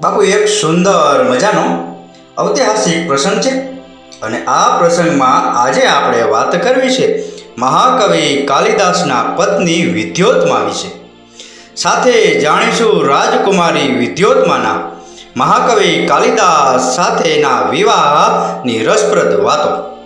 બાપુ, એક સુંદર મજાનો ઐતિહાસિક પ્રસંગ છે અને આ પ્રસંગમાં આજે આપણે વાત કરવી છે મહાકવિ કાલિદાસના પત્ની વિદ્યોતમા વિશે. સાથે જાણીશું રાજકુમારી વિદ્યોતમાના મહાકવિ કાલિદાસ સાથેના વિવાહની રસપ્રદ વાતો.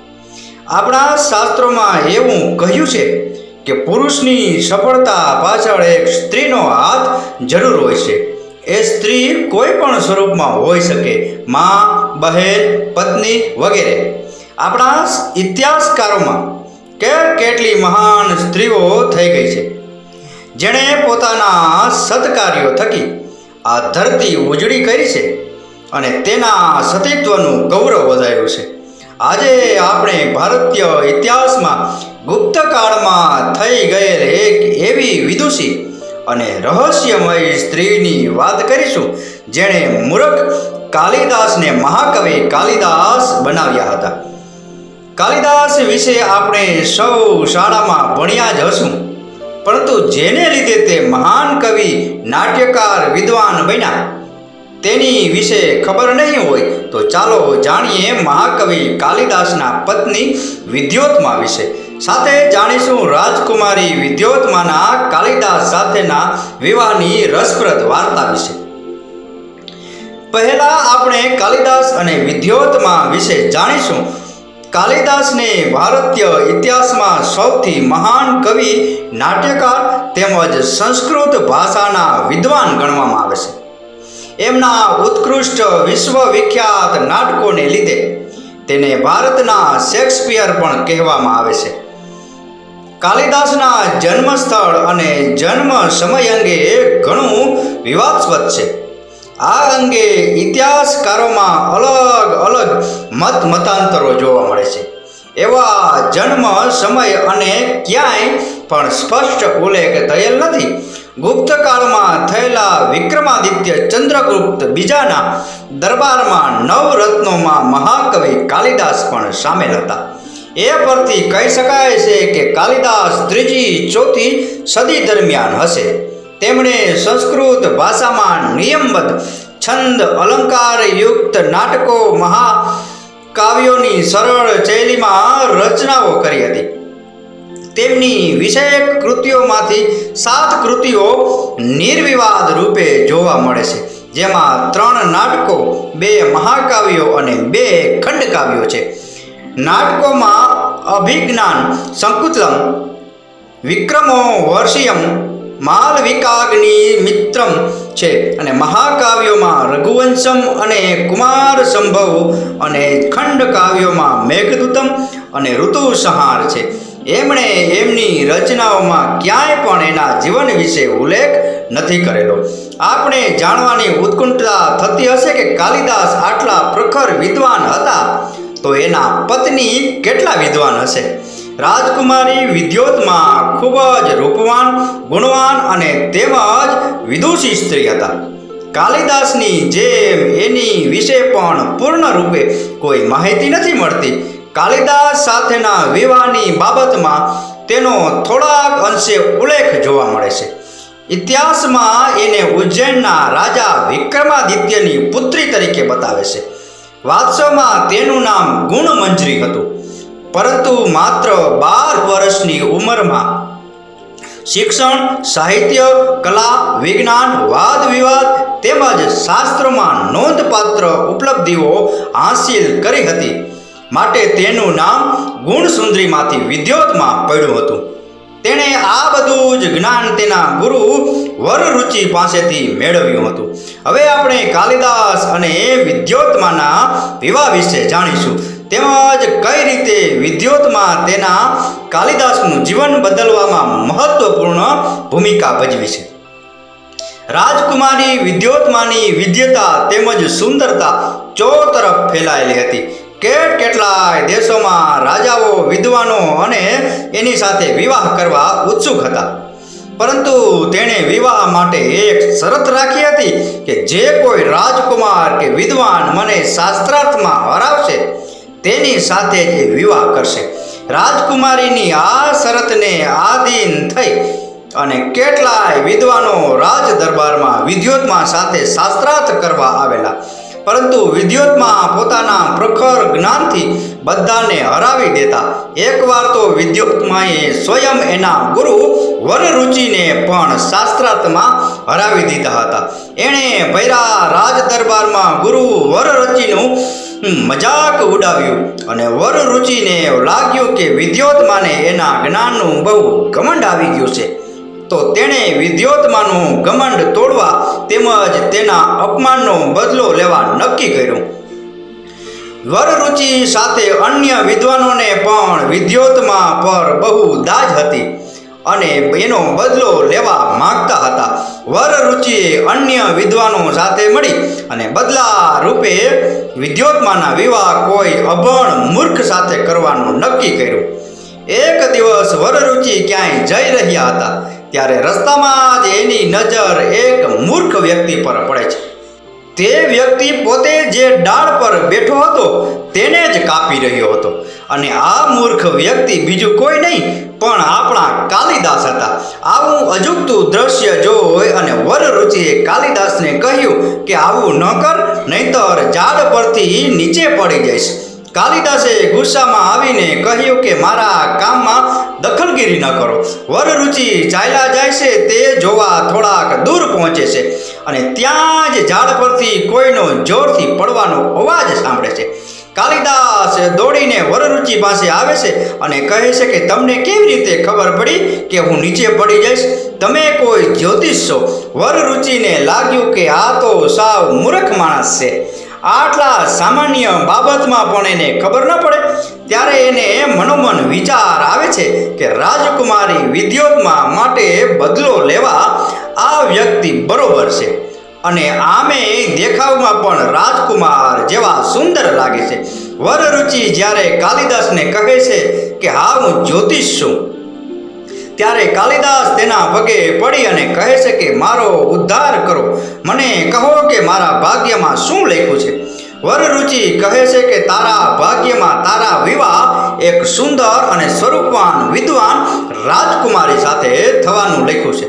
આપણા શાસ્ત્રોમાં એવું કહ્યું છે કે પુરુષની સફળતા પાછળ એક સ્ત્રીનો હાથ જરૂર હોય છે. એ સ્ત્રી કોઈ પણ સ્વરૂપમાં હોઈ શકે, માં, બહેન, પત્ની વગેરે. આપણા ઇતિહાસકારોમાં કે કેટલી મહાન સ્ત્રીઓ થઈ ગઈ છે. જેણે પોતાના સત્કાર્યો થકી આ ધરતી ઉજળી કરી છે અને તેના સતીત્વનું ગૌરવ વધાર્યું છે. આજે આપણે ભારતીય ઇતિહાસમાં ગુપ્તકાળમાં થઈ ગયેલ એક એવી વિદુષી અને રહસ્યમય સ્ત્રીની વાત કરીશું, જેણે મૂર્ખ કાલિદાસને મહાકવિ કાલિદાસ બનાવ્યા હતા. કાલિદાસ વિશે આપણે સૌ શાળામાં ભણ્યા જ હશું, પરંતુ જેને લીધે તે મહાન કવિ, નાટ્યકાર, વિદ્વાન બન્યા, તેની વિશે ખબર નહીં હોય, તો ચાલો જાણીએ મહાકવિ કાલિદાસના પત્ની વિદ્યોતમા વિશે. સાથે જાણીશું રાજકુમારી વિદ્યોતમાના કાલિદાસ સાથેના વિવાહની રસપ્રદ વાર્તા વિશે. પહેલા આપણે કાલિદાસ અને વિદ્યોતમા વિશે જાણીશું. કાલિદાસને ભારતીય ઇતિહાસમાં સૌથી મહાન કવિ, નાટ્યકાર તેમજ સંસ્કૃત ભાષાના વિદ્વાન ગણવામાં આવે છે. એમના ઉત્કૃષ્ટ વિશ્વવિખ્યાત નાટકોને લીધે તેને ભારતના શેક્સપિયર પણ કહેવામાં આવે છે. કાલિદાસના જન્મસ્થળ અને જન્મ સમય અંગે ઘણું વિવાદસ્પદ છે. આ અંગે ઇતિહાસકારોમાં અલગ અલગ મત મતાંતરો જોવા મળે છે. એવા જન્મ સમય અને ક્યાંય પણ સ્પષ્ટ ઉલ્લેખ થયેલ નથી. ગુપ્તકાળમાં થયેલા વિક્રમાદિત્ય ચંદ્રગુપ્ત બીજાના દરબારમાં નવરત્નોમાં મહાકવિ કાલિદાસ પણ સામેલ હતા. એ પરથી કહી શકાય છે કે કાલિદાસ ત્રીજી ચોથી સદી દરમિયાન હશે. તેમણે સંસ્કૃત ભાષામાં નિયમબદ્ધ, છંદ, અલંકાર યુક્ત નાટકો, મહાકાવ્યોની સરળ શૈલીમાં રચનાઓ કરી હતી. તેમની વિષયક કૃતિઓમાંથી સાત કૃતિઓ નિર્વિવાદ રૂપે જોવા મળે છે, જેમાં ત્રણ નાટકો, બે મહાકાવ્યો અને બે ખંડકાવ્યો છે. નાટકોમાં અભિજ્ઞાન સંકુતલમ વિક્રમો વર્ષિયમ, માલવિકાગ્નિ મિત્રમ છે. અને મહાકાવ્યોમાં રઘુવંશમ અને કુમાર સંભવ અને ખંડ કાવ્યોમાં મેઘદૂતમ અને ઋતુસંહાર છે. એમણે એમની રચનાઓમાં ક્યાંય પણ એના જીવન વિશે ઉલ્લેખ નથી કરેલો. આપણે જાણવાની ઉત્કંઠતા થતી હશે કે કાલિદાસ આટલા પ્રખર વિદ્વાન હતા. તો એના પત્ની કેટલા વિદ્વાન હશે? રાજકુમારી વિદ્યોતમાં ખૂબ જ રૂપવાન, ગુણવાન અને તેમજ વિદુષી સ્ત્રી હતા. કાલિદાસની જેમ એની વિશે પણ પૂર્ણ રૂપે કોઈ માહિતી નથી મળતી. કાલિદાસ સાથેના વિવાહની બાબતમાં તેનો થોડાક અંશે ઉલ્લેખ જોવા મળે છે. ઇતિહાસમાં એને ઉજ્જૈનના રાજા વિક્રમાદિત્યની પુત્રી તરીકે બતાવે છે. વાસ્તવમાં તેનું નામ ગુણમંજરી હતું. પરંતુ માત્ર બાર વર્ષની ઉંમરમાં શિક્ષણ, સાહિત્ય, કલા, વિજ્ઞાન, વાદ વિવાદ તેમજ શાસ્ત્રમાં નોંધપાત્ર ઉપલબ્ધિઓ હાંસિલ કરી હતી. માટે તેનું નામ ગુણસુંદરીમાંથી વિદ્યોતમાં પડ્યું હતું. તેણે આ બધું જ જ્ઞાન તેના ગુરુ વરરુચિ પાસેથી મેળવ્યું હતું. હવે આપણે કાલિદાસ અને વિદ્યોતમાના વિવાહ વિશે જાણીશું. તેમજ કઈ રીતે વિદ્યોતમાં તેના કાલિદાસનું જીવન બદલવામાં મહત્વપૂર્ણ ભૂમિકા ભજવી છે. રાજકુમારી વિદ્યોતમાની વિદ્યતા તેમજ સુંદરતા ચો તરફ ફેલાયેલી હતી. કેટ કેટલાય દેશોમાં રાજાઓ, વિદ્વાનો અને એની સાથે વિવાહ કરવા ઉત્સુક હતા. પરંતુ તેણે વિવાહ માટે એક શરત રાખી હતી કે જે કોઈ રાજકુમાર કે વિદ્વાન મને શાસ્ત્રાર્થમાં હરાવશે, તેની સાથે જ વિવાહ કરશે. રાજકુમારીની આ શરતને આધીન થઈ અને કેટલાય વિદ્વાનો રાજ દરબારમાં વિદ્યોતમાં સાથે શાસ્ત્રાર્થ કરવા આવેલા. પરંતુ વિદ્યોતમાં પોતાના પ્રખર જ્ઞાનથી બધાને હરાવી દેતા. એકવાર તો વિદ્યોતમાએ સ્વયં એના ગુરુ વરરુચિને પણ શાસ્ત્રાર્થમાં હરાવી દીધા હતા. એણે ભૈરા રાજ દરબારમાં ગુરુ વરરુચિનું મજાક ઉડાવ્યું અને વરરુચિને લાગ્યું કે વિદ્યોતમાને એના જ્ઞાનનું બહુ ઘમંડ આવી ગયું છે. તો તેણે વિદ્યોતમાનું ઘમંડ તોડવા તેમજ તેના અપમાનનો બદલો લેવા નક્કી કર્યું. વરરુચિ સાથે અન્ય વિદ્વાનોને પણ વિદ્યોતમાં પર બહુ દાજ હતી અને એનો બદલો લેવા માંગતા હતા. વરરુચિએ અન્ય વિદ્વાનો સાથે મળી અને બદલા રૂપે વિદ્યોતમાના વિવાહ કોઈ અભણ મૂર્ખ સાથે કરવાનું નક્કી કર્યું. એક દિવસ વરરુચિ ક્યાંય જઈ રહ્યા હતા. ત્યારે રસ્તામાં જ એની નજર એક મૂર્ખ વ્યક્તિ પર પડે છે. તે વ્યક્તિ પોતે જે ડાળ પર બેઠો હતો, તેને જ કાપી રહ્યો હતો. અને આ મૂર્ખ વ્યક્તિ બીજું કોઈ નહીં, પણ આપણા કાલિદાસ હતા. આવું અજુગતું દ્રશ્ય જોઈ અને વરરુચિએ કાલિદાસને કહ્યું કે આવું ન કર, નહીતર ઝાડ પરથી નીચે પડી જઈશ. કાલિદાસે ગુસ્સામાં આવીને કહ્યું કે મારા કામમાં દખલગીરી ન કરો. વરરુચિ ચાલ્યા જાય છે તે જોવા થોડાક દૂર પહોંચે છે અને ત્યાં જ ઝાડ પરથી કોઈનો જોરથી પડવાનો અવાજ સાંભળે છે. કાલિદાસ દોડીને વરરુચિ પાસે આવે છે અને કહે છે કે તમને કેવી રીતે ખબર પડી કે હું નીચે પડી જઈશ? તમે કોઈ જ્યોતિષ છો. વરરુચિને લાગ્યું કે આ તો સાવ મૂર્ખ માણસ છે. આટલા સામાન્ય બાબતમાં પણ એને ખબર ન પડે. ત્યારે એને મનોમન વિચાર આવે છે કે રાજકુમારી વિદ્યોતમાં માટે બદલો લેવા આ વ્યક્તિ બરોબર છે. અને આમે દેખાવમાં પણ રાજકુમાર જેવા સુંદર લાગે છે. વરરુચિ જ્યારે કાલિદાસને કહે છે કે હા, હું જ્યોતિષ છું. ત્યારે કાલિદાસ તેના પગે પડી અને કહે છે કે, મારો ઉદ્ધાર કરો. મને કહો કે, મારા ભાગ્યમાં શું લખ્યું છે? વરરુચિ કહે છે કે, તારા ભાગ્યમાં તારા વિવાહ એક સુંદર અને સ્વરૂપવાન વિદ્વાન રાજકુમારી સાથે થવાનું લખ્યું છે.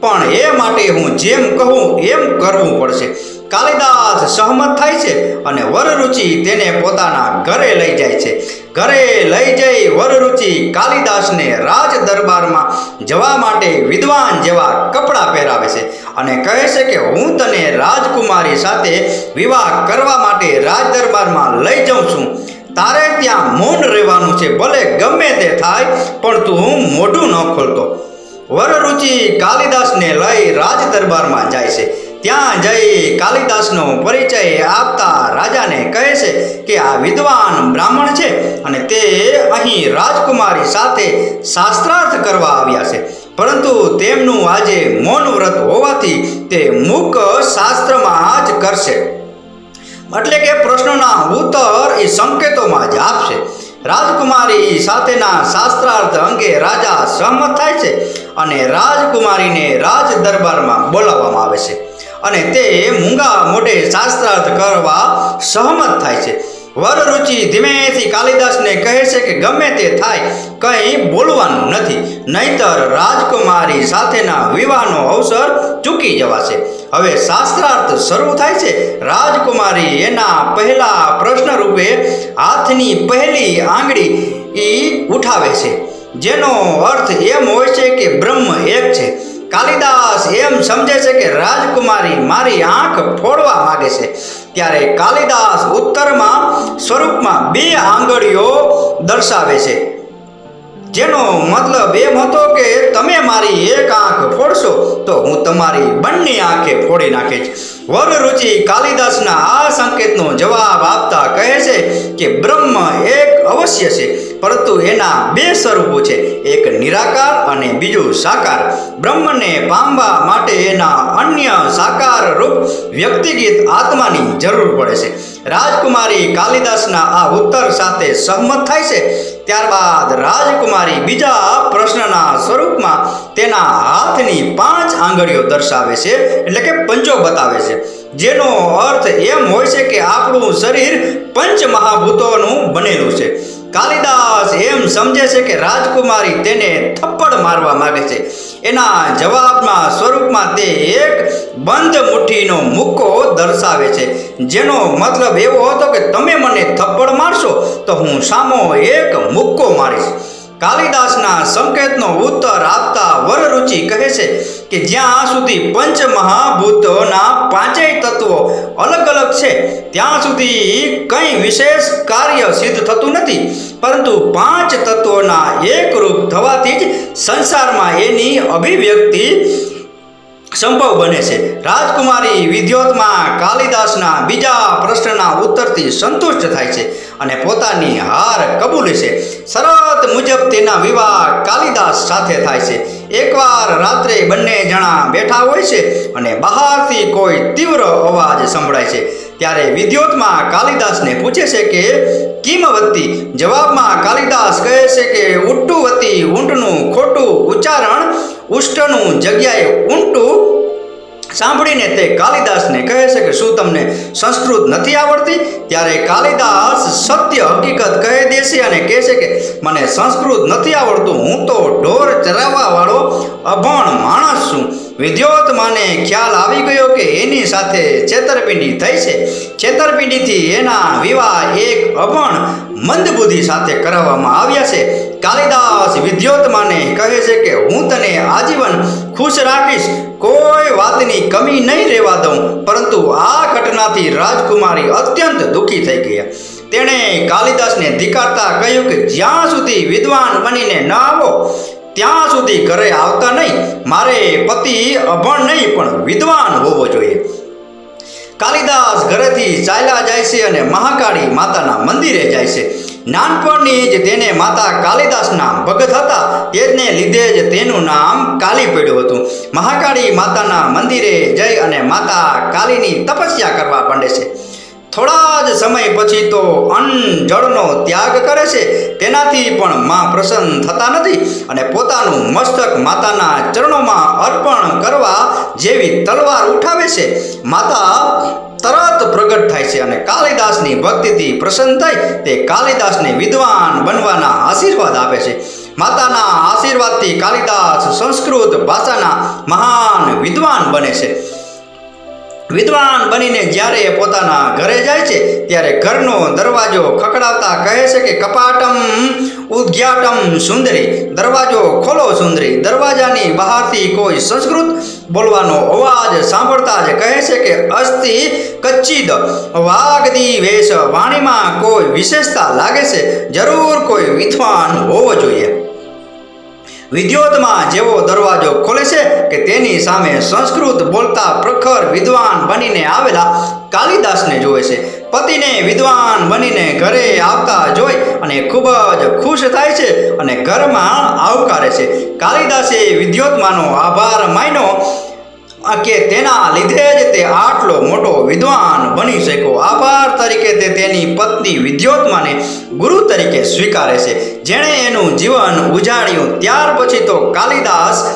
પણ એ માટે હું જેમ કહું એમ કરવું પડશે. કાલિદાસ સહમત થાય છે અને વરરુચિ તેને પોતાના ઘરે લઈ જાય છે. ઘરે લઈ જઈ વરરુચિ કાલિદાસને રાજ દરબારમાં જવા માટે વિદ્વાન જેવા કપડાં પહેરાવે છે અને કહે છે કે હું તને રાજકુમારી સાથે વિવાહ કરવા માટે રાજ દરબારમાં લઈ જાઉં છું. તારે ત્યાં મૌન રહેવાનું છે, ભલે ગમે તે થાય, પણ તું મોઢું ન ખોલતો. વરરુચિ કાલિદાસને લઈ રાજ દરબારમાં જાય છે. ત્યાં જઈ કાલિદાસનો પરિચય આપતા રાજાને કહે છે કે આ વિદ્વાન બ્રાહ્મણ છે અને તે અહીં રાજકુમારી સાથે શાસ્ત્રાર્થ કરવા આવ્યા છે. પરંતુ તેમનું આજે મૌન વ્રત હોવાથી તે મુક શાસ્ત્રમાં જ કરશે. એટલે કે પ્રશ્નોના ઉત્તર એ સંકેતોમાં જ આપશે. રાજકુમારી સાથેના શાસ્ત્રાર્થ અંગે રાજા સહમત થાય છે અને રાજકુમારીને રાજ દરબારમાં બોલાવવામાં આવે છે. અને તે મૂંગા મોઢે શાસ્ત્રાર્થ કરવા સહમત થાય છે. વરરુચિ ધીમેથી કાલિદાસને કહે છે કે ગમે તે થાય, કંઈ બોલવાનું નથી, નહીતર રાજકુમારી સાથેના વિવાહનો અવસર ચૂકી જવાશે. હવે શાસ્ત્રાર્થ શરૂ થાય છે. રાજકુમારી એના પહેલા પ્રશ્ન રૂપે હાથની પહેલી આંગળી ઈ ઉઠાવે છે. જેનો અર્થ એમ હોય છે કે બ્રહ્મ એક છે. કાલિદાસ એમ સમજે છે કે રાજકુમારી મારી આંખ ફોડવા માગે છે. ત્યારે કાલિદાસ ઉત્તરમાં સ્વરૂપમાં બે આંગળીઓ દર્શાવે છે. જેનો મતલબ એમ હતો કે તમે મારી એક આંખ ફોડશો, તો હું તમારી બંને આંખે ફોડી નાખીશ. વરરુચિ કાલિદાસના આ સંકેતનો જવાબ આપતા કહે છે કે બ્રહ્મ એક અવશ્ય છે, પરંતુ એના બે સ્વરૂપો છે, એક નિરાકાર અને બીજું સાકાર. બ્રહ્મને પામવા માટે એના અન્ય સાકાર રૂપ વ્યક્તિગત આત્માની જરૂર પડે છે. રાજકુમારી કાલિદાસના આ ઉત્તર સાથે સહમત થાય છે ત્યારબાદ રાજકુમારી બીજા પ્રશ્નના સ્વરૂપમાં તેના હાથની પાંચ આંગળીઓ દર્શાવે છે, એટલે કે પંચો બતાવે છે. જેનો અર્થ એમ હોય છે કે આપણું શરીર પંચ મહાભૂતોનું બનેલું છે. કાલિદાસ એમ સમજે છે કે રાજકુમારી તેને થપ્પડ મારવા માંગે છે. એના જવાબના સ્વરૂપમાં તે એક બંધ મુઠ્ઠીનો મુક્કો દર્શાવે છે. જેનો મતલબ એવો હતો કે તમે મને થપ્પડ મારશો તો હું સામો એક મુક્કો મારીશ. કાલિદાસના સંકેતનો ઉત્તર આપતા વરરુચિ કહે છે કે જ્યાં સુધી પંચ મહાભૂતોના પાંચેય તત્વો અલગ અલગ છે, ત્યાં સુધી કંઈ વિશેષ કાર્ય સિદ્ધ થતું નથી. પરંતુ પાંચ તત્વોના એકરૂપ થવાથી જ સંસારમાં એની અભિવ્યક્તિ સંભવ બને છે. રાજકુમારી વિદ્યોતમાં કાલિદાસના બીજા પ્રશ્નના ઉત્તરથી સંતુષ્ટ થાય છે અને પોતાની હાર કબૂલે છે. શરત મુજબ તેના વિવાહ કાલિદાસ સાથે થાય છે. એકવાર રાત્રે બંને જણા બેઠા હોય છે અને બહારથી કોઈ તીવ્ર અવાજ સંભળાય છે. ત્યારે વિદ્યોતમાં કાલિદાસને પૂછે છે કે કિમવતી જવાબમાં કાલિદાસ કહે છે કે ઉટ્ટુવતી ઊંટનું ખોટું ઉચ્ચારણ, ઉષ્ટનું જગ્યાએ ઊંટું. સાંભળીને તે કાલિદાસને કહે છે કે, શું તમને સંસ્કૃત નથી આવડતી? ત્યારે કાલિદાસ સત્ય હકીકત કહે દેશે અને કહે છે કે, મને સંસ્કૃત નથી આવડતું, હું તો ઢોર ચરાવવા વાળો અભણ માણસ છું. વિદ્યોત માને ખ્યાલ આવી ગયો કે એની સાથે છેતરપિંડી થઈ છે. છેતરપિંડીથી એના વિવાહ એક અભણ મંદબુદ્ધિ સાથે કરાવવામાં આવ્યા છે. કાલિદાસ વિદ્યોતમાને કહે છે કે, હું તને આજીવન ખુશ રાખીશ. કોઈ વાતની કમી નહીં રહેવા દઉં. પરંતુ આ ઘટનાથી રાજકુમારી અત્યંત દુઃખી થઈ ગયા તેણે કાલિદાસને ધિકારતા કહ્યું કે, જ્યાં સુધી વિદ્વાન બનીને ન આવો ત્યાં સુધી ઘરે આવતા નહીં. મારે પતિ અભણ નહીં, પણ વિદ્વાન હોવો જોઈએ. કાલિદાસ ઘરેથી ચાલ્યા જાય છે અને મહાકાળી માતાના મંદિરે જાય છે. નાનપણની જ તેને માતા કાલિદાસના ભગત હતા. તેને લીધે જ તેનું નામ કાલી પડ્યું હતું. મહાકાળી માતાના મંદિરે જઈ અને માતા કાલીની તપસ્યા કરવા માંડે છે. થોડા જ સમય પછી તો અન્ન જળનો ત્યાગ કરે છે. તેનાથી પણ મા પ્રસન્ન થતા નથી અને પોતાનું મસ્તક માતાના ચરણોમાં અર્પણ કરવા જેવી તલવાર ઉઠાવે છે. માતા તરત પ્રગટ થાય છે અને કાલિદાસની ભક્તિથી પ્રસન્ન થઈ તે કાલિદાસને વિદ્વાન બનવાના આશીર્વાદ આપે છે. માતાના આશીર્વાદથી કાલિદાસ સંસ્કૃત ભાષાના મહાન વિદ્વાન બને છે. વિદ્વાન બનીને જ્યારે એ પોતાના ઘરે જાય છે, ત્યારે ઘરનો દરવાજો ખખડાવતા કહે છે કે, કપાટમ ઉદ્ઘાટમ સુંદરી, દરવાજો ખોલો સુંદરી, દરવાજાની બહારથી કોઈ સંસ્કૃત બોલવાનો અવાજ સાંભળતા જ કહે છે કે, અસ્થિ કચ્ચિદ વાગદી વેશ વાણીમાં કોઈ વિશેષતા લાગે છે? જરૂર કોઈ વિદ્વાન હોવો જોઈએ. વિદ્યોતમાં જેવો દરવાજો ખોલે છે કે તેની સામે સંસ્કૃત બોલતા પ્રખર વિદ્વાન બનીને આવેલા કાલિદાસને જોવે છે. પતિને વિદ્વાન બનીને ઘરે આવતા જોઈ અને ખૂબ જ ખુશ થાય છે અને ઘરમાં આવકારે છે. કાલિદાસે વિદ્યોતમાનો આભાર માન્યો કે તેના લીધે જ તે આટલો મોટો વિદ્વાન બની શક્યો. આભાર તરીકે તે તેની પત્ની વિદ્યોતમાને ગુરુ તરીકે સ્વીકારે છે. જેણે એનું જીવન ઉજાડ્યું ત્યાર પછી તો કાલિદાસ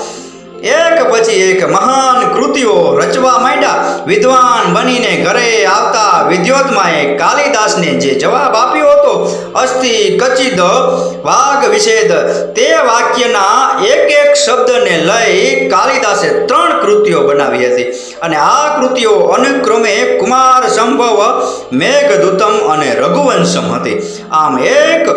એક પછી એક મહાન કૃતિઓ રચવા માંડ્યા. વિદ્વાન બનીને ઘરે આવતા વિદ્યોતમાએ કાલિદાસને જે જવાબ આપ્યો હતો, અસ્થિ કચિદ વાઘ વિષેદ, તે વાક્યના એક એક શબ્દને લઈ કાલિદાસે ત્રણ કૃતિઓ બનાવી હતી. અને આ કૃતિઓ અનુક્રમે કુમાર સંભવ મેઘદૂતમ અને રઘુવંશમ હતી. આમ એક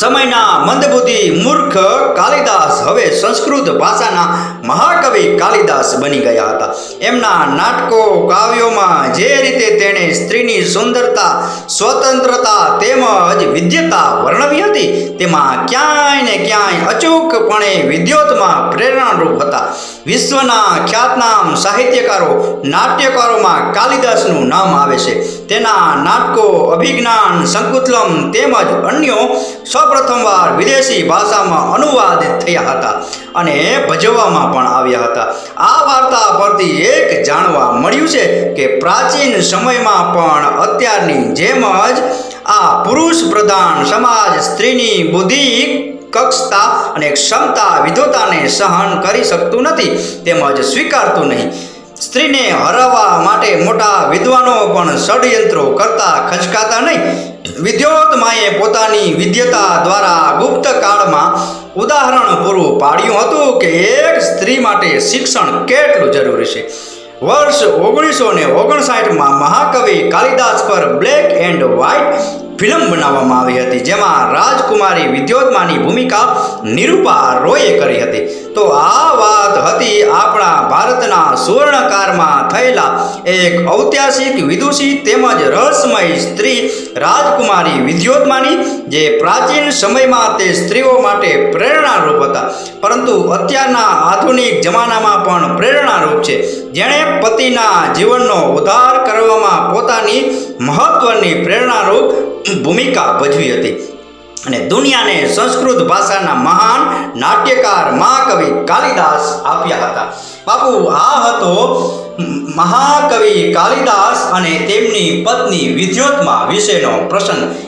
સમયના મંદબુદ્ધિ મૂર્ખ કાલિદાસ હવે સંસ્કૃત ભાષાના મહાકવિ કાલિદાસ બની ગયા હતા. એમના નાટકો કાવ્યોમાં જે રીતે તેણે સ્ત્રીની સુંદરતા, સ્વતંત્રતા તેમજ વિદ્યતા વર્ણવી હતી, તેમાં ક્યાંય ને ક્યાંય અચૂકપણે વિદ્યોતમાં પ્રેરણારૂપ હતા. વિશ્વના ખ્યાતનામ સાહિત્યકારો, નાટ્યકારોમાં કાલિદાસનું નામ આવે છે. તેના નાટકો, અભિજ્ઞાન સંકુતલમ તેમજ અન્યો સૌપ્રથમવાર વિદેશી ભાષામાં અનુવાદિત થયા હતા અને ભજવવામાં પણ આવ્યા હતા. આ વાર્તા પરથી એક જાણવા મળ્યું છે કે પ્રાચીન સમયમાં પણ અત્યારની જેમ જ આ પુરુષ પ્રધાન સમાજ સ્ત્રીની બુદ્ધિ, કક્ષતા અને ક્ષમતા વિધોતાને સહન કરી શકતું નથી, તેમજ સ્વીકારતું નહીં. સ્ત્રીને હરાવવા માટે મોટા વિદ્વાનો પણ ષડયંત્રો કરતા ખચકાતા નહીં. વિદ્યોતમાએ પોતાની વિદ્યતા દ્વારા ગુપ્ત કાળમાં ઉદાહરણ પૂરું પાડ્યું હતું કે એક સ્ત્રી માટે શિક્ષણ કેટલું જરૂરી છે. વર્ષ ઓગણીસો ને ઓગણસાઠમાં મહાકવિ કાલિદાસ પર બ્લેક એન્ડ વ્હાઇટ ફિલ્મ બનાવવામાં આવી હતી, જેમાં રાજકુમારી વિદ્યોતમાની ભૂમિકા નિરૂપા રોયે કરી હતી. તો આ વાત હતી આપણા ભારતના સુવર્ણકારમાં થયેલા એક ઐતિહાસિક વિદુષી તેમજ રહસ્યમય સ્ત્રી રાજકુમારી વિદ્યોતમાની, જે પ્રાચીન સમયમાં તે સ્ત્રીઓ માટે પ્રેરણારૂપ હતા. પરંતુ અત્યારના આધુનિક જમાનામાં પણ પ્રેરણારૂપ છે. જેણે પતિના જીવનનો ઉદ્ધાર કરવામાં પોતાની મહત્વની પ્રેરણારૂપ ભૂમિકા ભજવી હતી. અને દુનિયાને સંસ્કૃત ભાષાના મહાન નાટ્યકાર મહાકવિ કાલિદાસ આપ્યા હતા. બાપુ, આ હતો મહાકવિ કાલિદાસ અને તેમની પત્ની વિદ્યોતમા વિશેનો પ્રસંગ.